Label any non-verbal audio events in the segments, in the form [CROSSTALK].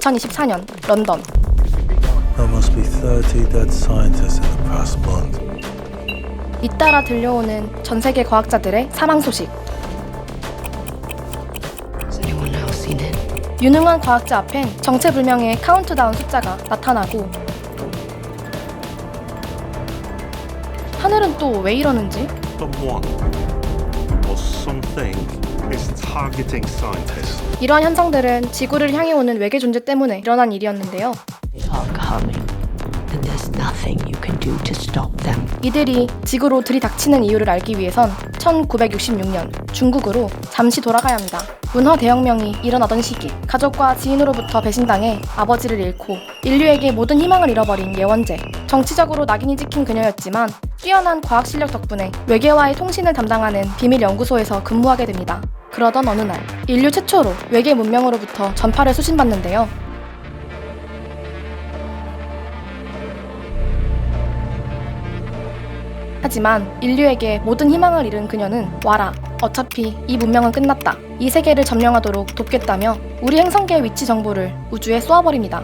2024년 런던. There must be 30 dead scientists in the past month. 잇따라 들려오는 전 세계 과학자들의 사망 소식. Has anyone else seen it? 유능한 과학자 앞엔 정체불명의 카운트다운 숫자가 나타나고 하늘은 또 왜 이러는지 someone or something. 이러한 현상들은 지구를 향해 오는 외계 존재 때문에 일어난 일이었는데요. They are coming, and there's nothing you can do to stop them. 이들이 지구로 들이닥치는 이유를 알기 위해선 1966년 중국으로 잠시 돌아가야 합니다. 문화 대혁명이 일어나던 시기, 가족과 지인으로부터 배신당해 아버지를 잃고 인류에게 모든 희망을 잃어버린 예원재. 정치적으로 낙인이 찍힌 그녀였지만 뛰어난 과학 실력 덕분에 외계와의 통신을 담당하는 비밀 연구소에서 근무하게 됩니다. 그러던 어느 날, 인류 최초로 외계 문명으로부터 전파를 수신받는데요. 하지만 인류에게 모든 희망을 잃은 그녀는 와라. 어차피 이 문명은 끝났다. 이 세계를 점령하도록 돕겠다며 우리 행성계의 위치 정보를 우주에 쏘아버립니다.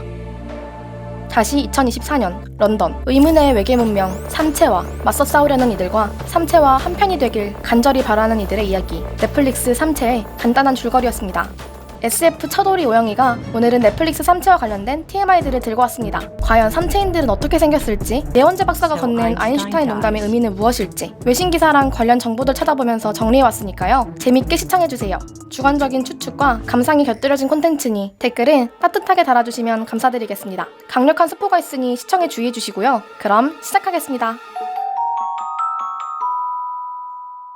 다시 2024년 런던 의문의 외계 문명 삼체와 맞서 싸우려는 이들과 삼체와 한편이 되길 간절히 바라는 이들의 이야기 넷플릭스 삼체의 간단한 줄거리였습니다. SF 첫오리 오영이가 오늘은 넷플릭스 삼체와 관련된 TMI들을 들고 왔습니다. 과연 삼체인들은 어떻게 생겼을지, 내원재 박사가 건넨 아인슈타인 농담의 의미는 무엇일지, 외신 기사랑 관련 정보들 찾아보면서 정리해왔으니까요. 재밌게 시청해주세요. 주관적인 추측과 감상이 곁들여진 콘텐츠니 댓글은 따뜻하게 달아주시면 감사드리겠습니다. 강력한 스포가 있으니 시청에 주의해주시고요. 그럼 시작하겠습니다.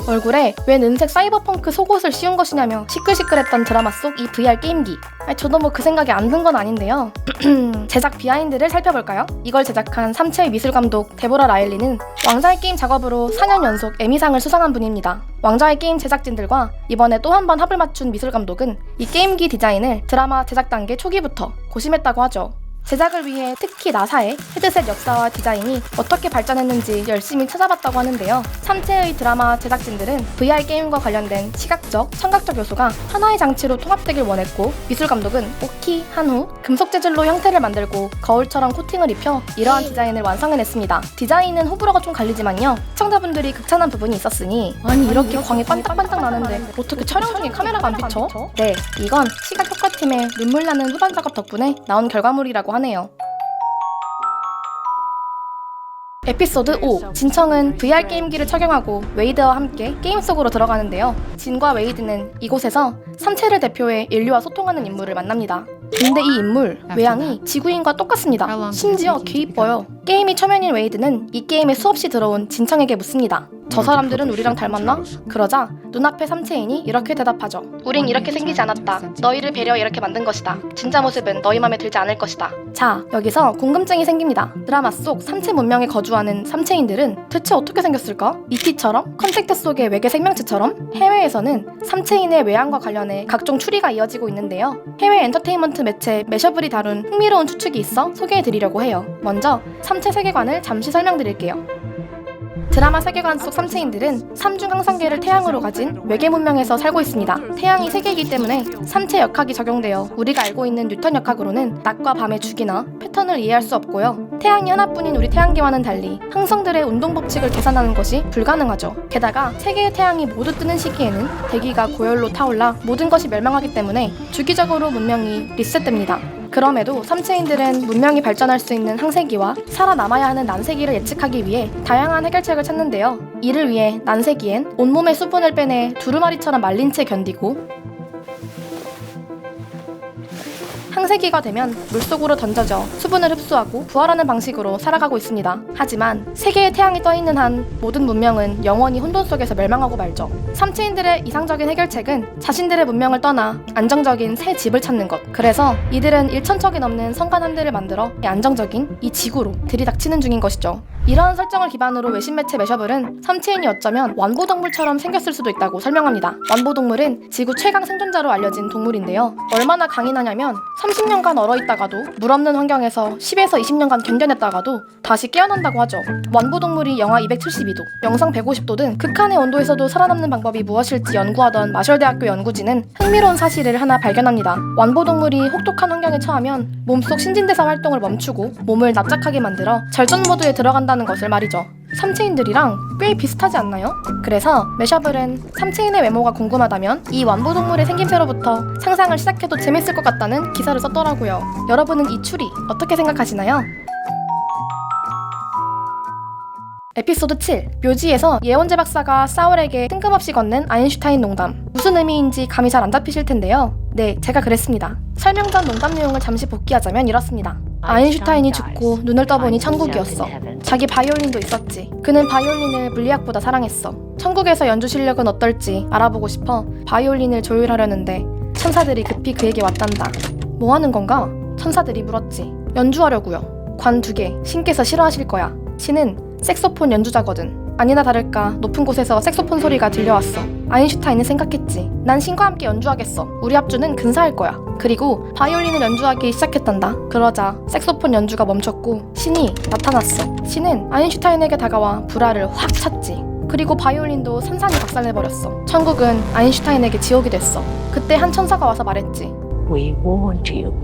얼굴에 웬 은색 사이버펑크 속옷을 씌운 것이냐며 시끌시끌했던 드라마 속 이 VR 게임기. 아니, 저도 뭐 그 생각이 안 든 건 아닌데요. [CLEARS THROAT] 제작 비하인드를 살펴볼까요? 이걸 제작한 삼체의 미술 감독 데보라 라일리는 왕자의 게임 작업으로 4년 연속 에미상을 수상한 분입니다. 왕자의 게임 제작진들과 이번에 또 한 번 합을 맞춘 미술 감독은 이 게임기 디자인을 드라마 제작 단계 초기부터 고심했다고 하죠. 제작을 위해 특히 나사의 헤드셋 역사와 디자인이 어떻게 발전했는지 열심히 찾아봤다고 하는데요. 삼체의 드라마 제작진들은 VR 게임과 관련된 시각적, 청각적 요소가 하나의 장치로 통합되길 원했고 미술 감독은 오키, 한후 금속 재질로 형태를 만들고 거울처럼 코팅을 입혀 이러한 디자인을 완성해냈습니다. 디자인은 호불호가 좀 갈리지만요. 시청자분들이 극찬한 부분이 있었으니 아니 이렇게 광이 반짝반짝 나는데 어떻게 촬영 중에 카메라가 안 비쳐? 네, 이건 시각 효과팀의 눈물 나는 후반 작업 덕분에 나온 결과물이라고 하네요. 에피소드 5 진청은 VR 게임기를 착용하고 웨이드와 함께 게임 속으로 들어가는데요. 진과 웨이드는 이곳에서 삼체를 대표해 인류와 소통하는 인물을 만납니다. 근데 이 인물 외양이 지구인과 똑같습니다. 심지어 개 이뻐요. 게임이 초면인 웨이드는 이 게임에 수없이 들어온 진청에게 묻습니다. 저 사람들은 우리랑 닮았나? 그러자 눈앞의 삼체인이 이렇게 대답하죠. 우린 이렇게 생기지 않았다. 너희를 배려 이렇게 만든 것이다. 진짜 모습은 너희 맘에 들지 않을 것이다. 자, 여기서 궁금증이 생깁니다. 드라마 속 삼체 문명에 거주하는 삼체인들은 대체 어떻게 생겼을까? ET처럼? 컨택트 속의 외계 생명체처럼? 해외에서는 삼체인의 외양과 관련해 각종 추리가 이어지고 있는데요. 해외 엔터테인먼트 매체 매셔블이 다룬 흥미로운 추측이 있어 소개해드리려고 해요. 먼저 삼체 세계관을 잠시 설명드릴게요. 드라마 세계관 속 삼체인들은 삼중 항성계를 태양으로 가진 외계 문명에서 살고 있습니다. 태양이 세 개이기 때문에 삼체 역학이 적용되어 우리가 알고 있는 뉴턴 역학으로는 낮과 밤의 주기나 패턴을 이해할 수 없고요. 태양이 하나뿐인 우리 태양계와는 달리 항성들의 운동 법칙을 계산하는 것이 불가능하죠. 게다가 세 개의 태양이 모두 뜨는 시기에는 대기가 고열로 타올라 모든 것이 멸망하기 때문에 주기적으로 문명이 리셋됩니다. 그럼에도 삼체인들은 문명이 발전할 수 있는 항세기와 살아남아야 하는 난세기를 예측하기 위해 다양한 해결책을 찾는데요. 이를 위해 난세기엔 온몸의 수분을 빼내 두루마리처럼 말린 채 견디고 항세기가 되면 물속으로 던져져 수분을 흡수하고 부활하는 방식으로 살아가고 있습니다. 하지만 세계의 태양이 떠 있는 한 모든 문명은 영원히 혼돈 속에서 멸망하고 말죠. 삼체인들의 이상적인 해결책은 자신들의 문명을 떠나 안정적인 새 집을 찾는 것. 그래서 이들은 1천척이 넘는 성간 함대를 만들어 안정적인 이 지구로 들이닥치는 중인 것이죠. 이러한 설정을 기반으로 외신 매체 매셔블은 삼체인이 어쩌면 완보동물처럼 생겼을 수도 있다고 설명합니다. 완보동물은 지구 최강 생존자로 알려진 동물인데요. 얼마나 강인하냐면 30년간 얼어있다가도 물 없는 환경에서 10에서 20년간 견뎌냈다가도 다시 깨어난다고 하죠. 완보동물이 영하 272도, 영상 150도 등 극한의 온도에서도 살아남는 방법이 무엇일지 연구하던 마셜대학교 연구진은 흥미로운 사실을 하나 발견합니다. 완보동물이 혹독한 환경에 처하면 몸속 신진대사 활동을 멈추고 몸을 납작하게 만들어 절전 모드에 들어간다는 것을 말이죠. 삼체인들이랑 꽤 비슷하지 않나요? 그래서 메셔블은 삼체인의 외모가 궁금하다면 이 완보동물의 생김새로부터 상상을 시작해도 재밌을 것 같다는 기사를 썼더라고요. 여러분은 이 추리 어떻게 생각하시나요? 에피소드 7 묘지에서 예원재 박사가 사울에게 뜬금없이 건넨 아인슈타인 농담 무슨 의미인지 감이 잘 안 잡히실 텐데요 네 제가 그랬습니다 설명 전 농담 내용을 잠시 복귀하자면 이렇습니다 아인슈타인이 죽고 눈을 떠보니 천국이었어 자기 바이올린도 있었지. 그는 바이올린을 물리학보다 사랑했어. 천국에서 연주 실력은 어떨지 알아보고 싶어 바이올린을 조율하려는데 천사들이 급히 그에게 왔단다. 뭐 하는 건가? 천사들이 물었지. 연주하려고요. 관 두 개 신께서 싫어하실 거야. 신은 색소폰 연주자거든. 아니나 다를까 높은 곳에서 색소폰 소리가 들려왔어. 아인슈타인은 생각했지. 난 신과 함께 연주하겠어. 우리 합주는 근사할 거야. 그리고 바이올린을 연주하기 시작했단다. 그러자 색소폰 연주가 멈췄고 신이 나타났어. 신은 아인슈타인에게 다가와 불화를 확 찼지. 그리고 바이올린도 산산이 박살내버렸어. 천국은 아인슈타인에게 지옥이 됐어. 그때 한 천사가 와서 말했지. We warned you.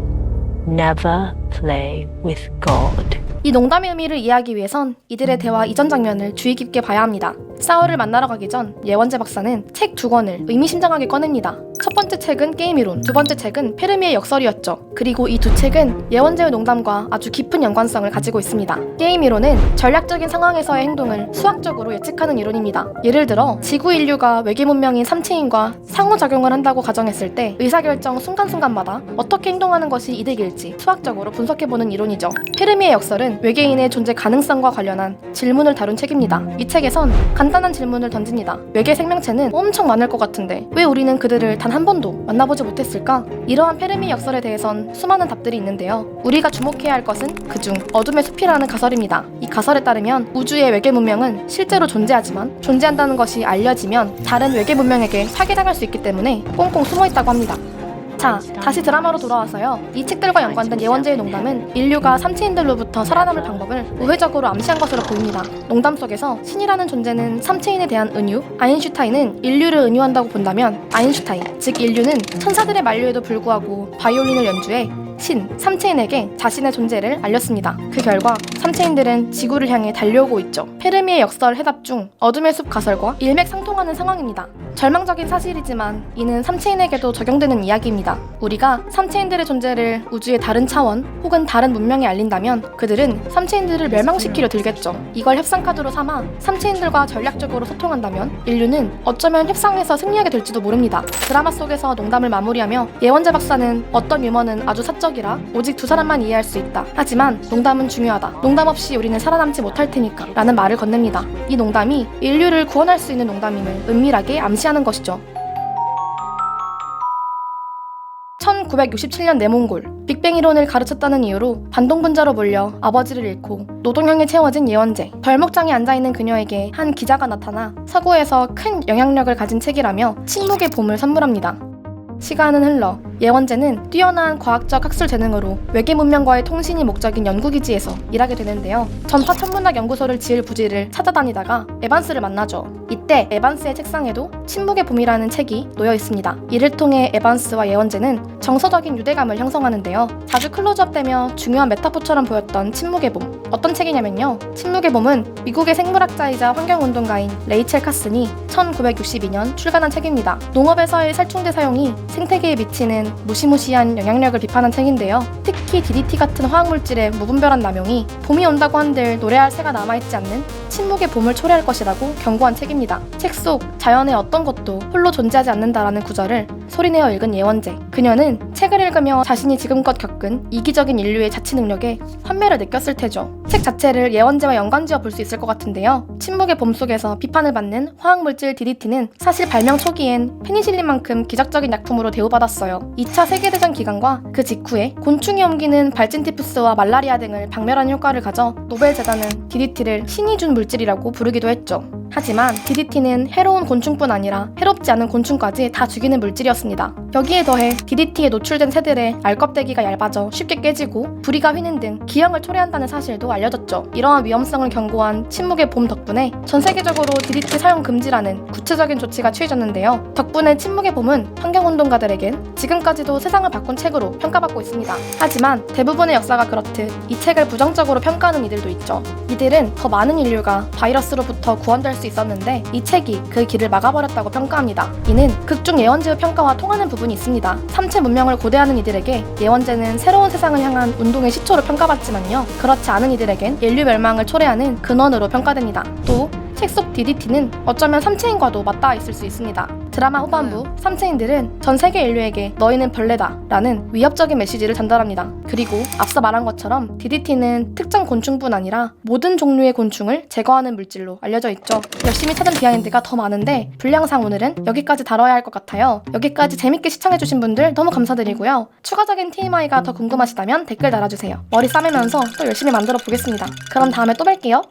Never play with God. 이 농담의 의미를 이해하기 위해선 이들의 대화 이전 장면을 주의 깊게 봐야 합니다. 사울을 만나러 가기 전 예원재 박사는 책 두 권을 의미심장하게 꺼냅니다. 첫 번째 책은 게임 이론, 두 번째 책은 페르미의 역설이었죠. 그리고 이 두 책은 예원재의 농담과 아주 깊은 연관성을 가지고 있습니다. 게임 이론은 전략적인 상황에서의 행동을 수학적으로 예측하는 이론입니다. 예를 들어 지구 인류가 외계 문명인 삼체인과 상호작용을 한다고 가정했을 때 의사결정 순간순간마다 어떻게 행동하는 것이 이득일지 수학적으로 분석해보는 이론이죠. 페르미의 역설은 외계인의 존재 가능성과 관련한 질문을 다룬 책입니다. 이 책에선 간단한 질문을 던집니다. 외계 생명체는 엄청 많을 것 같은데 왜 우리는 그들을 단 한 번도 만나보지 못했을까? 이러한 페르미 역설에 대해선 수많은 답들이 있는데요. 우리가 주목해야 할 것은 그중 어둠의 숲이라는 가설입니다. 이 가설에 따르면 우주의 외계 문명은 실제로 존재하지만 존재한다는 것이 알려지면 다른 외계 문명에게 파괴당할 수 있기 때문에 꽁꽁 숨어 있다고 합니다. 자, 다시 드라마로 돌아와서요. 이 책들과 연관된 예원재의 농담은 인류가 삼체인들로부터 살아남을 방법을 우회적으로 암시한 것으로 보입니다. 농담 속에서 신이라는 존재는 삼체인에 대한 은유, 아인슈타인은 인류를 은유한다고 본다면 아인슈타인, 즉 인류는 천사들의 만류에도 불구하고 바이올린을 연주해 신, 삼체인에게 자신의 존재를 알렸습니다. 그 결과 삼체인들은 지구를 향해 달려오고 있죠. 페르미의 역설 해답 중 어둠의 숲 가설과 일맥상통하는 상황입니다. 절망적인 사실이지만 이는 삼체인에게도 적용되는 이야기입니다. 우리가 삼체인들의 존재를 우주의 다른 차원 혹은 다른 문명에 알린다면 그들은 삼체인들을 멸망시키려 들겠죠. 이걸 협상 카드로 삼아 삼체인들과 전략적으로 소통한다면 인류는 어쩌면 협상에서 승리하게 될지도 모릅니다. 드라마 속에서 농담을 마무리하며 예원재 박사는 어떤 유머는 아주 사적이라 오직 두 사람만 이해할 수 있다. 하지만 농담은 중요하다. 농담 없이 우리는 살아남지 못할 테니까 라는 말을 건넵니다. 이 농담이 인류를 구원할 수 있는 농담임을 은밀하게 암시 하는 것이죠. 1967년 내몽골 빅뱅 이론을 가르쳤다는 이유로 반동분자로 몰려 아버지를 잃고 노동형에 채워진 예원재 벌목장에 앉아있는 그녀에게 한 기자가 나타나 서구에서 큰 영향력을 가진 책이라며 침묵의 봄을 선물합니다. 시간은 흘러 예원재는 뛰어난 과학적 학술 재능으로 외계 문명과의 통신이 목적인 연구기지에서 일하게 되는데요. 전파 천문학 연구소를 지을 부지를 찾아다니다가 에반스를 만나죠. 이때 에반스의 책상에도 침묵의 봄이라는 책이 놓여 있습니다. 이를 통해 에반스와 예원재는 정서적인 유대감을 형성하는데요. 자주 클로즈업되며 중요한 메타포처럼 보였던 침묵의 봄. 어떤 책이냐면요. 침묵의 봄은 미국의 생물학자이자 환경운동가인 레이첼 카슨이 1962년 출간한 책입니다. 농업에서의 살충제 사용이 생태계에 미치는 무시무시한 영향력을 비판한 책인데요. 특히 DDT 같은 화학물질의 무분별한 남용이 봄이 온다고 한들 노래할 새가 남아있지 않는 침묵의 봄을 초래할 것이라고 경고한 책입니다. 책 속 자연의 어떤 것도 홀로 존재하지 않는다라는 구절을 소리내어 읽은 예원재. 그녀는 책 책을 읽으며 자신이 지금껏 겪은 이기적인 인류의 자치 능력에 환멸을 느꼈을 테죠. 책 자체를 예언제와 연관지어 볼 수 있을 것 같은데요. 침묵의 봄 속에서 비판을 받는 화학물질 DDT는 사실 발명 초기엔 페니실린만큼 기적적인 약품으로 대우받았어요. 2차 세계대전 기간과 그 직후에 곤충이 옮기는 발진티푸스와 말라리아 등을 박멸하는 효과를 가져 노벨 재단은 DDT를 신이 준 물질이라고 부르기도 했죠. 하지만 DDT는 해로운 곤충뿐 아니라 해롭지 않은 곤충까지 다 죽이는 물질이었습니다. 여기에 더해 DDT에 노출된 새들의 알껍데기가 얇아져 쉽게 깨지고 부리가 휘는 등 기형을 초래한다는 사실도 알려졌죠. 이러한 위험성을 경고한 침묵의 봄 덕분에 전 세계적으로 DDT 사용 금지라는 구체적인 조치가 취해졌는데요. 덕분에 침묵의 봄은 환경운동가들에겐 지금까지도 세상을 바꾼 책으로 평가받고 있습니다. 하지만 대부분의 역사가 그렇듯 이 책을 부정적으로 평가하는 이들도 있죠. 이들은 더 많은 인류가 바이러스로부터 구원될 수 있었는데 이 책이 그 길을 막아버렸다고 평가합니다. 이는 극중 예언제의 평가와 통하는 부분이 있습니다. 삼체 문명을 고대하는 이들에게 예언제는 새로운 세상을 향한 운동의 시초로 평가받지만요. 그렇지 않은 이들에겐 인류 멸망을 초래하는 근원으로 평가됩니다. 또 책 속 DDT는 어쩌면 삼체인과도 맞닿아 있을 수 있습니다. 드라마 후반부 삼체인들은 전 세계 인류에게 너희는 벌레다 라는 위협적인 메시지를 전달합니다. 그리고 앞서 말한 것처럼 DDT는 특정 곤충뿐 아니라 모든 종류의 곤충을 제거하는 물질로 알려져 있죠. 열심히 찾은 비하인드가 더 많은데 분량상 오늘은 여기까지 다뤄야 할 것 같아요. 여기까지 재밌게 시청해주신 분들 너무 감사드리고요. 추가적인 TMI가 더 궁금하시다면 댓글 달아주세요. 머리 싸매면서 또 열심히 만들어 보겠습니다. 그럼 다음에 또 뵐게요.